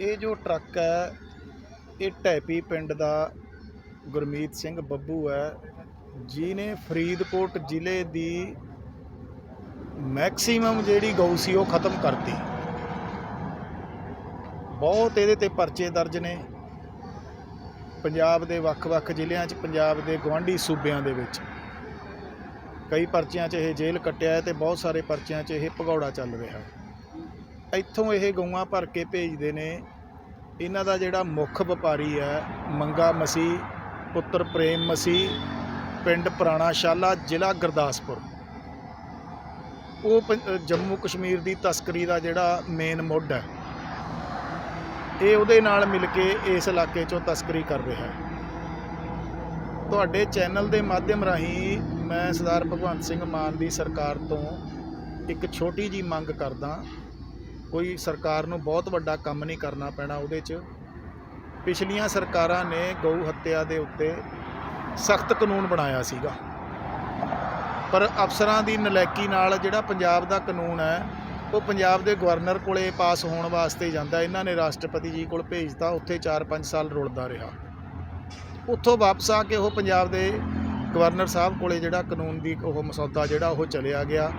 ਇਹ ਜੋ ਟਰੱਕ ਹੈ, ਇਹ ਢੈਪੀ ਪਿੰਡ ਦਾ ਗੁਰਮੀਤ ਸਿੰਘ ਬੱਬੂ ਹੈ ਜਿਨੇ ਫਰੀਦਕੋਟ ਜ਼ਿਲ੍ਹੇ ਦੀ ਮੈਕਸਿਮਮ ਜਿਹੜੀ ਗਊ ਸੀ, ਉਹ ਖਤਮ ਕਰਤੀ। ਬਹੁਤ ਇਹਦੇ ਤੇ ਪਰਚੇ ਦਰਜ ਨੇ। ਪੰਜਾਬ ਦੇ ਵੱਖ-ਵੱਖ ਜ਼ਿਲ੍ਹਿਆਂ 'ਚ, ਪੰਜਾਬ ਦੇ ਗਵਾਂਢੀ ਸੂਬਿਆਂ ਦੇ ਵਿੱਚ। ਕਈ ਪਰਚਿਆਂ 'ਚ ਇਹ ਜੇਲ੍ਹ ਕੱਟਿਆ ਹੈ ਤੇ ਬਹੁਤ ਸਾਰੇ ਪਰਚਿਆਂ 'ਚ ਇਹ ਭਗੌੜਾ ਚੱਲ ਰਿਹਾ ਹੈ। ਇੱਥੋਂ ਇਹ ਗਊਆਂ ਭਰ ਕੇ ਭੇਜਦੇ ਨੇ। ਇਹਨਾਂ ਦਾ ਜਿਹੜਾ ਮੁੱਖ ਵਪਾਰੀ ਹੈ, ਮੰਗਾ ਮਸੀਹ ਪੁੱਤਰ ਪ੍ਰੇਮ ਮਸੀਹ ਪਿੰਡ ਪੁਰਾਣਾ ਸ਼ਾਲਾ, ਜ਼ਿਲ੍ਹਾ ਗੁਰਦਾਸਪੁਰ। ਉਹ ਪੰ- ਜੰਮੂ ਕਸ਼ਮੀਰ ਦੀ ਤਸਕਰੀ ਦਾ ਜਿਹੜਾ ਮੇਨ ਮੁੱਢ ਹੈ। ਇਹ ਉਹਦੇ ਨਾਲ ਮਿਲ ਕੇ ਇਸ ਇਲਾਕੇ 'ਚੋਂ ਤਸਕਰੀ ਕਰ ਰਿਹਾ ਹੈ। ਤੁਹਾਡੇ ਚੈਨਲ ਦੇ ਮਾਧਿਅਮ ਰਾਹੀਂ ਮੈਂ ਸਰਦਾਰ ਭਗਵੰਤ ਸਿੰਘ ਮਾਨ ਦੀ ਸਰਕਾਰ ਤੋਂ ਇੱਕ ਛੋਟੀ ਜੀ ਮੰਗ ਕਰਦਾ। ਕੋਈ ਸਰਕਾਰ ਨੂੰ ਬਹੁਤ ਵੱਡਾ ਕੰਮ ਨਹੀਂ ਕਰਨਾ ਪੈਣਾ ਉਹਦੇ 'ਚ। ਪਿਛਲੀਆਂ ਸਰਕਾਰਾਂ ਨੇ ਗਊ ਹੱਤਿਆ ਦੇ ਉੱਤੇ ਸਖਤ ਕਾਨੂੰਨ ਬਣਾਇਆ ਸੀਗਾ। ਪਰ ਅਫਸਰਾਂ ਦੀ ਨਲੈਕੀ ਨਾਲ ਜਿਹੜਾ ਪੰਜਾਬ ਦਾ ਕਾਨੂੰਨ ਹੈ, ਉਹ ਪੰਜਾਬ ਦੇ ਗਵਰਨਰ ਕੋਲੇ ਪਾਸ ਹੋਣ ਵਾਸਤੇ ਜਾਂਦਾ। ਇਹਨਾਂ ਨੇ ਰਾਸ਼ਟਰਪਤੀ ਜੀ ਕੋਲ ਭੇਜਤਾ, ਉੱਥੇ 4-5 ਸਾਲ ਰੁਲਦਾ ਰਿਹਾ। ਉੱਥੋਂ ਵਾਪਸ ਆ ਕੇ ਉਹ ਪੰਜਾਬ ਦੇ ਗਵਰਨਰ ਸਾਹਿਬ ਕੋਲੇ ਜਿਹੜਾ ਕਾਨੂੰਨ ਦੀ ਉਹ ਮਸੌਦਾ ਜਿਹੜਾ ਉਹ ਚਲਿਆ ਗਿਆ।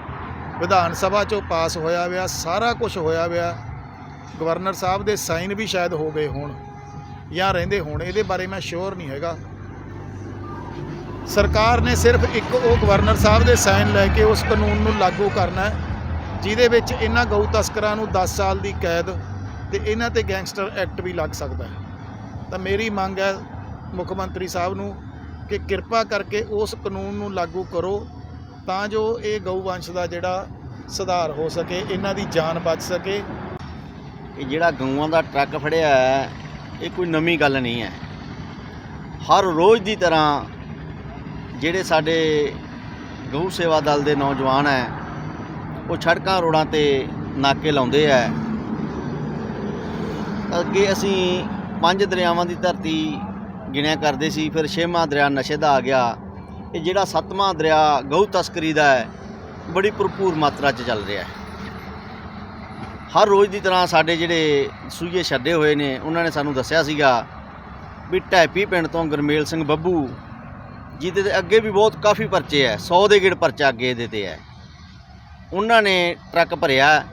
ਵਿਧਾਨ ਸਭਾ ਚੋਂ ਪਾਸ ਹੋਇਆ ਹੋਇਆ ਸਾਰਾ ਕੁਝ ਹੋਇਆ ਹੋਇਆ ਗਵਰਨਰ ਸਾਹਿਬ ਦੇ ਸਾਈਨ ਵੀ ਸ਼ਾਇਦ ਹੋ ਗਏ ਹੋਣ, ਜਾਂ ਰਹਿੰਦੇ ਹੋਣ, ਇਹਦੇ ਬਾਰੇ ਮੈਂ ਸ਼ੋਰ ਨਹੀਂ ਹੈਗਾ। ਸਰਕਾਰ ਨੇ ਸਿਰਫ ਇੱਕ ਉਹ ਗਵਰਨਰ ਸਾਹਿਬ ਦੇ ਸਾਈਨ ਲੈ ਕੇ ਉਸ ਕਾਨੂੰਨ ਨੂੰ ਲਾਗੂ ਕਰਨਾ ਹੈ, ਜਿਹਦੇ ਵਿੱਚ ਇਹਨਾਂ ਗਊ ਤਸਕਰਾਂ ਨੂੰ 10 ਸਾਲ ਦੀ ਕੈਦ ਤੇ ਇਹਨਾਂ ਤੇ ਗੈਂਗਸਟਰ ਐਕਟ ਵੀ ਲੱਗ ਸਕਦਾ ਹੈ। ਤਾਂ ਮੇਰੀ ਮੰਗ ਹੈ ਮੁੱਖ ਮੰਤਰੀ ਸਾਹਿਬ ਨੂੰ ਕਿ ਕਿਰਪਾ ਕਰਕੇ ਉਸ ਕਾਨੂੰਨ ਨੂੰ ਲਾਗੂ ਕਰੋ ਤਾਂ ਜੋ ਇਹ ਗਊ ਵੰਸ਼ ਦਾ ਜਿਹੜਾ ਸੁਧਾਰ ਹੋ ਸਕੇ, ਇਹਨਾਂ ਦੀ ਜਾਨ ਬਚ ਸਕੇ। ਇਹ ਜਿਹੜਾ ਗਊਆਂ ਦਾ ਟਰੱਕ ਫੜਿਆ ਹੈ, ਇਹ ਕੋਈ ਨਵੀਂ ਗੱਲ ਨਹੀਂ ਹੈ। ਹਰ ਰੋਜ਼ ਦੀ ਤਰ੍ਹਾਂ ਜਿਹੜੇ ਸਾਡੇ ਗਊ ਸੇਵਾ ਦਲ ਦੇ ਨੌਜਵਾਨ ਹੈ, ਉਹ ਸੜਕਾਂ ਰੋਡਾਂ ਤੇ ਨਾਕੇ ਲਾਉਂਦੇ ਹੈ। ਅੱਗੇ ਅਸੀਂ ਪੰਜ ਦਰਿਆਵਾਂ ਦੀ ਧਰਤੀ ਗਿਣਿਆ ਕਰਦੇ ਸੀ, ਫਿਰ ਛੇਵਾਂ ਦਰਿਆ ਨਸ਼ੇ ਦਾ ਆ ਗਿਆ। ਇਹ ਜਿਹੜਾ ਸੱਤਵਾਂ ਦਰਿਆ ਗਊ ਤਸਕਰੀ ਦਾ ਹੈ, ਬੜੀ ਭਰਪੂਰ ਮਾਤਰਾ 'ਚ ਚੱਲ ਰਿਹਾ ਹੈ। ਹਰ ਰੋਜ਼ ਦੀ ਤਰ੍ਹਾਂ ਸਾਡੇ ਜਿਹੜੇ ਸੂਈਏ ਛੱਡੇ ਹੋਏ ਨੇ, ਉਹਨਾਂ ਨੇ ਸਾਨੂੰ ਦੱਸਿਆ ਸੀਗਾ ਵੀ ਢੈਪੀ ਪਿੰਡ ਤੋਂ ਗਰਮੇਲ ਸਿੰਘ ਬੱਬੂ, ਜਿਹਦੇ ਤੇ ਅੱਗੇ ਵੀ ਬਹੁਤ ਕਾਫੀ ਪਰਚੇ ਐ 100 ਦੇ ਗੇੜ ਪਰਚਾ ਅੱਗੇ ਇਹਦੇ ਤੇ ਐ ਉਹਨਾਂ ਨੇ ਟਰੱਕ ਭਰਿਆ,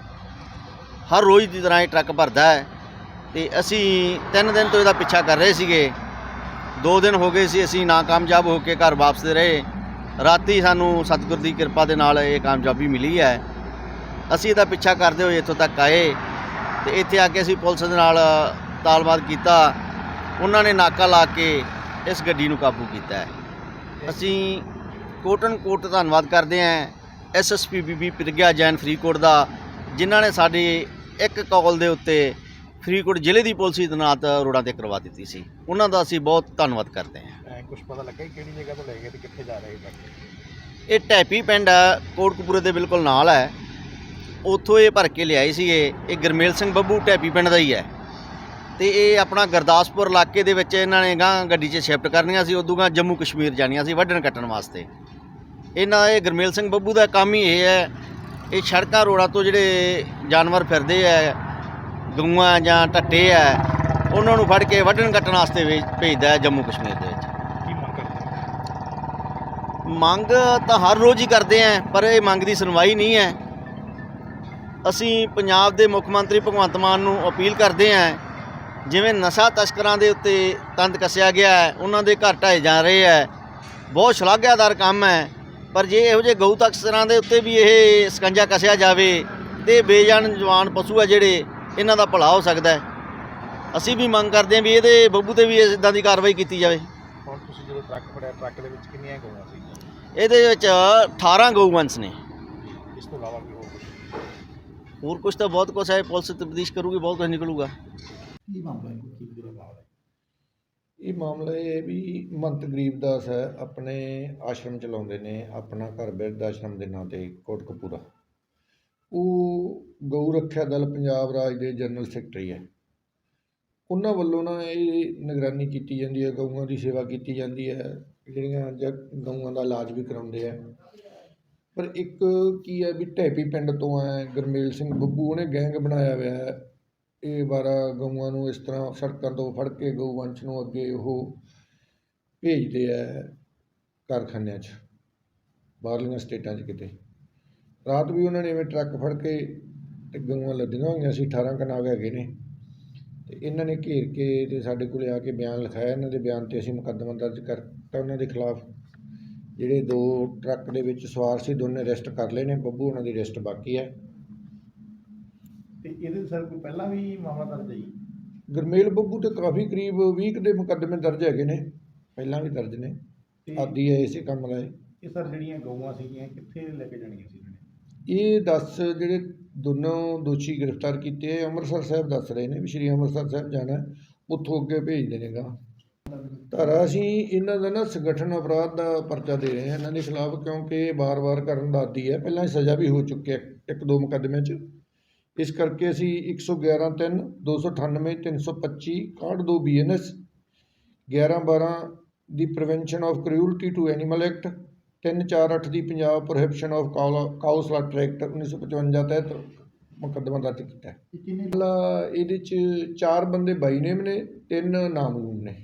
ਹਰ ਰੋਜ਼ ਦੀ ਤਰ੍ਹਾਂ ਇਹ ਟਰੱਕ ਭਰਦਾ ਹੈ ਤੇ ਅਸੀਂ ਤਿੰਨ ਦਿਨ ਤੋਂ ਇਹਦਾ ਪਿੱਛਾ ਕਰ ਰਹੇ ਸੀਗੇ। ਦੋ ਦਿਨ ਹੋ ਗਏ ਸੀ, ਅਸੀਂ ਨਾਕਾਮਯਾਬ ਹੋ ਕੇ ਘਰ ਵਾਪਸਦੇ ਰਹੇ। ਰਾਤੀ ਸਾਨੂੰ ਸਤਿਗੁਰ ਦੀ ਕਿਰਪਾ ਦੇ ਨਾਲ ਇਹ ਕਾਮਯਾਬੀ ਮਿਲੀ ਹੈ। ਅਸੀਂ ਇਹਦਾ ਪਿੱਛਾ ਕਰਦੇ ਹੋਏ ਇੱਥੋਂ ਤੱਕ ਆਏ ਤੇ ਇੱਥੇ ਆ ਕੇ ਅਸੀਂ ਪੁਲਿਸ ਦੇ ਨਾਲ ਤਾਲਬਾਦ ਕੀਤਾ। ਉਹਨਾਂ ਨੇ ਨਾਕਾ ਲਾ ਕੇ ਇਸ ਗੱਡੀ ਨੂੰ ਕਾਬੂ ਕੀਤਾ ਹੈ। ਅਸੀਂ ਕੋਟਨ ਕੋਟ ਧੰਨਵਾਦ ਕਰਦੇ ਹਾਂ ਐਸਐਸਪੀ ਬੀਬੀ ਪ੍ਰਗਿਆ ਜੈਨ ਫਰੀਦਕੋਟ ਦਾ, ਜਿਨ੍ਹਾਂ ਨੇ ਸਾਡੀ ਇੱਕ ਕਾਲ ਦੇ ਉੱਤੇ ਫਰੀਦਕੋਟ ਜ਼ਿਲ੍ਹੇ ਦੀ ਪੁਲਿਸ ਦੀ ਤੈਨਾਤ ਰੋਡਾਂ ਤੇ ਕਰਵਾ ਦਿੱਤੀ ਸੀ। ਉਹਨਾਂ ਦਾ ਅਸੀਂ ਬਹੁਤ ਧੰਨਵਾਦ ਕਰਦੇ ਹਾਂ। ਕੁਝ ਪਤਾ ਲੱਗਾ ਕਿਹੜੀ ਜਗ੍ਹਾ ਤੋਂ ਲੈ ਕੇ ਤੇ ਕਿੱਥੇ ਜਾ ਰਹੇ ਇਹ ਟੈਪੀ ਪਿੰਡ ਹੈ ਕੋਟਕਪੂਰੇ ਦੇ ਬਿਲਕੁਲ ਨਾਲ ਹੈ। ਉੱਥੋਂ ਇਹ ਭਰ ਕੇ ਲਿਆਏ ਸੀਗੇ ਇਹ। ਗਰਮੇਲ ਸਿੰਘ ਬੱਬੂ ਟੈਪੀ ਪਿੰਡ ਦਾ ਹੀ ਹੈ। ਤੇ ਇਹ ਆਪਣਾ ਗੁਰਦਾਸਪੁਰ ਇਲਾਕੇ ਦੇ ਵਿੱਚ ਇਹਨਾਂ ਨੇ ਗਾਂ ਗੱਡੀ 'ਚ ਸ਼ਿਫਟ ਕਰਨੀਆਂ ਸੀ ਉਦੋਂ ਗਾਂ ਜੰਮੂ ਕਸ਼ਮੀਰ ਜਾਣੀਆਂ ਸੀ ਵੱਢਣ ਕੱਟਣ ਵਾਸਤੇ। ਇਹਨਾਂ ਇਹ ਗਰਮੇਲ ਸਿੰਘ ਬੱਬੂ ਦਾ ਕੰਮ ਹੀ ਇਹ ਹੈ। ਇਹ ਸੜਕਾਂ ਰੋਡਾਂ ਤੋਂ ਜਿਹੜੇ ਜਾਨਵਰ ਫਿਰਦੇ ਹੈ ਗਊਆਂ ਜਾਂ ਟੱਟੇ ਹੈ ਉਹਨਾਂ ਨੂੰ ਫੜ ਕੇ ਵੱਢਣ ਕੱਟਣ ਵਾਸਤੇ ਵੇ- ਭੇਜਦਾ ਹੈ ਜੰਮੂ ਕਸ਼ਮੀਰ ਦੇ ਵਿੱਚ। ਕੀ ਮੰਗ ਕਰਦੇ ਮੰਗ ਤਾਂ ਹਰ ਰੋਜ਼ ਹੀ ਕਰਦੇ ਆਂ ਪਰ ਇਹ ਮੰਗ ਦੀ ਸੁਣਵਾਈ ਨਹੀਂ ਹੈ। ਅਸੀਂ ਪੰਜਾਬ ਦੇ ਮੁੱਖ ਮੰਤਰੀ ਭਗਵੰਤ ਮਾਨ ਨੂੰ ਅਪੀਲ ਕਰਦੇ ਆਂ ਜਿਵੇਂ ਨਸ਼ਾ ਤਸਕਰਾਂ ਦੇ ਉੱਤੇ ਤੰਦ ਕੱਸਿਆ ਗਿਆ ਹੈ ਉਹਨਾਂ ਦੇ ਘਰ ਢਾਏ ਜਾ ਰਹੇ ਹੈ ਬਹੁਤ ਸ਼ਲਾਘਾਦਾਰ ਕੰਮ ਹੈ ਪਰ ਜੇ ਇਹੋ ਜਿਹੇ ਗਊ ਤਸਕਰਾਂ ਦੇ ਉੱਤੇ ਵੀ ਇਹ ਸਕੰਜਾ ਕੱਸਿਆ ਜਾਵੇ ਤੇ ਬੇਜਾਨ ਜਵਾਨ ਪਸ਼ੂ ਹੈ ਜਿਹੜੇ ਇਹਨਾਂ ਦਾ ਭਲਾ ਹੋ ਸਕਦਾ ਹੈ। ਅਸੀਂ ਵੀ ਮੰਗ ਕਰਦੇ ਆਂ ਵੀ ਇਹਦੇ ਬੱਬੂ ਤੇ ਵੀ ਇਦਾਂ ਦੀ ਕਾਰਵਾਈ ਕੀਤੀ ਜਾਵੇ। ਹੁਣ ਤੁਸੀਂ ਜਦੋਂ ਟਰੱਕ ਫੜਿਆ ਟਰੱਕ ਦੇ ਵਿੱਚ ਕਿੰਨੀਆਂ ਗਊਆਂ ਸੀ? ਇਹਦੇ ਵਿੱਚ 18 ਗਊਵੰਸ਼ ਨੇ। ਇਸ ਤੋਂ ਇਲਾਵਾ ਵੀ ਹੋਰ ਕੁਝ ਹੋਰ ਕੁਝ ਤਾਂ ਬਹੁਤ ਕੁਝ ਹੈ ਪੁਲਿਸ ਤਬਦੀਸ਼ ਕਰੂਗੀ ਬਹੁਤ ਕੁਝ ਨਿਕਲੂਗਾ। ਕੀ ਮਾਮਲਾ ਹੈ? ਕੀ ਜਿਹੜਾ ਮਾਮਲਾ ਹੈ? ਇਹ ਮਾਮਲਾ ਇਹ ਹੈ ਵੀ ਮੰਤ ਗਰੀਬਦਾਸ ਹੈ ਆਪਣੇ ਆਸ਼ਰਮ ਚਲਾਉਂਦੇ ਨੇ ਆਪਣਾ ਘਰ ਬਿਰਧ ਆਸ਼ਰਮ ਦੇ ਨਾਂ ਤੇ ਕੋਟਕਪੂਰਾ। ਉਹ ਗਊ ਰੱਖਿਆ ਦਲ ਪੰਜਾਬ ਰਾਜ ਦੇ ਜਨਰਲ ਸੈਕਟਰੀ ਹੈ। ਉਹਨਾਂ ਵੱਲੋਂ ਨਾ ਇਹ ਨਿਗਰਾਨੀ ਕੀਤੀ ਜਾਂਦੀ ਹੈ, ਗਊਆਂ ਦੀ ਸੇਵਾ ਕੀਤੀ ਜਾਂਦੀ ਹੈ, ਜਿਹੜੀਆਂ ਜ ਗਊਆਂ ਦਾ ਇਲਾਜ ਵੀ ਕਰਾਉਂਦੇ ਆ ਪਰ ਇੱਕ ਕੀ ਹੈ ਵੀ ਢੈਪੀ ਪਿੰਡ ਤੋਂ ਹੈ, ਗੁਰਮੇਲ ਸਿੰਘ ਬੱਬੂ, ਉਹਨੇ ਗੈਂਗ ਬਣਾਇਆ ਹੋਇਆ ਹੈ। ਇਹ ਬਾਰਾ ਗਊਆਂ ਨੂੰ ਇਸ ਤਰ੍ਹਾਂ ਸੜਕਾਂ ਤੋਂ ਫੜ ਕੇ ਗਊ ਵੰਸ਼ ਨੂੰ ਅੱਗੇ ਉਹ ਭੇਜਦੇ ਆ ਕਾਰਖਾਨਿਆਂ 'ਚ, ਬਾਹਰਲੀਆਂ ਸਟੇਟਾਂ 'ਚ ਕਿਤੇ। ਰਾਤ ਵੀ ਉਹਨਾਂ ਨੇ ਐਵੇਂ ਟਰੱਕ ਫੜ ਕੇ ਤੇ ਗਊਆਂ ਲੱਦੀਆਂ ਹੋਈਆਂ ਸੀ 18 ਕਨਾਗ ਹੈਗੇ ਨੇ। ਤੇ ਇਹਨਾਂ ਨੇ ਘੇਰ ਕੇ ਤੇ ਸਾਡੇ ਕੋਲੇ ਆ ਕੇ ਬਿਆਨ ਲਿਖਾਇਆ ਇਹਨਾਂ ਦੇ ਬਿਆਨ ਤੇ ਅਸੀਂ ਮੁਕੱਦਮਾ ਦਰਜ ਕਰਤਾ ਉਹਨਾਂ ਦੇ ਖਿਲਾਫ। ਜਿਹੜੇ ਦੋ ਟਰੱਕ ਦੇ ਵਿੱਚ ਸਵਾਰ ਸੀ ਦੋਨੇ ਅਰੈਸਟ ਕਰ ਲਏ ਨੇ ਬੱਬੂ ਉਹਨਾਂ ਦੀ ਅਰੈਸਟ ਬਾਕੀ ਹੈ। ਤੇ ਇਹਦੇ ਸਰ ਕੋਈ ਪਹਿਲਾਂ ਵੀ ਮਾਮਲਾ ਦਰਜ ਹੈ ਗੁਰਮੇਲ ਬੱਬੂ ਤੇ ਕਾਫੀ ਕਰੀਬ 20 ਕੁ ਦੇ ਮੁਕੱਦਮੇ ਦਰਜ ਹੈਗੇ ਨੇ ਪਹਿਲਾਂ ਵੀ ਦਰਜ ਨੇ। ਆਦੀ ਹੈ ਇਸੇ ਕੰਮ ਦਾ ਇਹ। ਸਰ ਜਿਹੜੀਆਂ ਗਊਆਂ ਸੀਗੀਆਂ ਕਿੱਥੇ ਲੈ ਕੇ ਜਾਣੀਆਂ ਸੀ? ਇਹ ਦੱਸ ਜਿਹੜੇ ਦੋਨੋਂ ਦੋਸ਼ੀ ਗ੍ਰਿਫਤਾਰ ਕੀਤੇ ਅੰਮ੍ਰਿਤਸਰ ਸਾਹਿਬ ਦੱਸ ਰਹੇ ਨੇ ਵੀ ਸ਼੍ਰੀ ਅੰਮ੍ਰਿਤਸਰ ਸਾਹਿਬ ਜਾਣਾ ਉੱਥੋਂ ਅੱਗੇ ਭੇਜ ਦੇਣੇਗਾ। ਧਾਰਾ ਅਸੀਂ ਇਹਨਾਂ ਦਾ ਨਾ ਸੰਗਠਨ ਅਪਰਾਧ ਦਾ ਪਰਚਾ ਦੇ ਰਹੇ ਹਾਂ, ਇਹਨਾਂ ਦੇ ਖਿਲਾਫ ਕਿਉਂਕਿ ਇਹ ਵਾਰ-ਵਾਰ ਕਰਨ ਦਾ ਆਦੀ ਹੈ, ਪਹਿਲਾਂ ਹੀ ਸਜ਼ਾ ਵੀ ਹੋ ਚੁੱਕੀ ਹੈ ਇੱਕ ਦੋ ਮੁਕੱਦਮਿਆਂ 'ਚ। ਇਸ ਕਰਕੇ ਅਸੀਂ 111 3 298 325 62 BNS 11 12 the prevention of cruelty to animal act 348 the Punjab prohibition of cow slaughter act 1955 ਤਹਿਤ ਮੁਕੱਦਮਾ ਦਰਜ ਕੀਤਾ ਹੈ। ਇਹਦੇ ਚ ਚਾਰ ਬੰਦੇ ਬਾਈ ਨੇਮ ਨੇ ਤਿੰਨ ਨਾਮਲੂਮ ਨੇ।